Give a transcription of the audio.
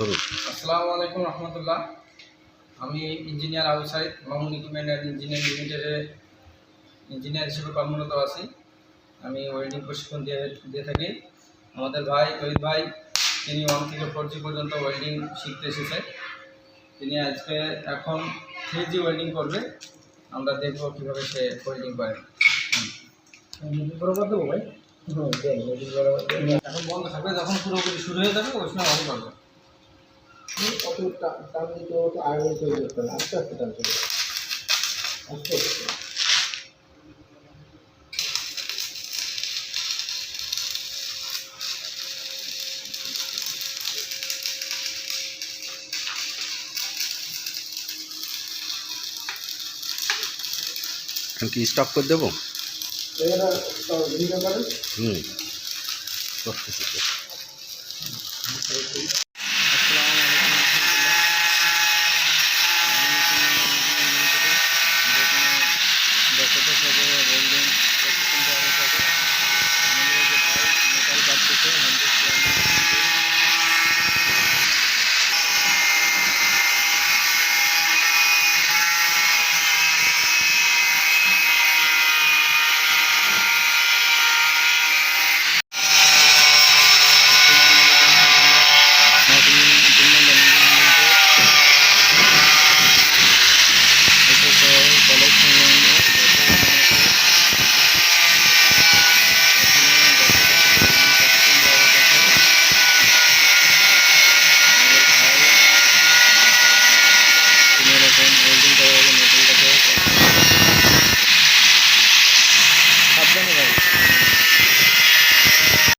ধরুন। আসসালামু আলাইকুম রহমতুল্লাহ। আমি engineer Abu Saeed Mamun equipment and engineering লিমিটেডে ইঞ্জিনিয়ার হিসেবে কর্মরত আছি। আমি ওয়েল্ডিং প্রশিক্ষণ দিয়ে দিয়ে থাকি। আমাদের ভাই তৈদ ভাই তিনি ওয়ান থেকে ফোর জি পর্যন্ত ওয়েল্ডিং শিখতে এসেছে। তিনি আজকে এখন থ্রি জি ওয়েল্ডিং করবে। আমরা দেখব কীভাবে সে ওয়েল্ডিং করে। বরাবর দেবো ভাই? এখন বন্ধ থাকবে যখন পুরোপুরি শুরু হয়ে যাবে ওই সময় অন করবে। অত টান দিতে তৈরি করতে না আস্তে আস্তে টান চলে। আস্তে আস্তে। কি স্টপ করে দেবো? হুম। 全部ない。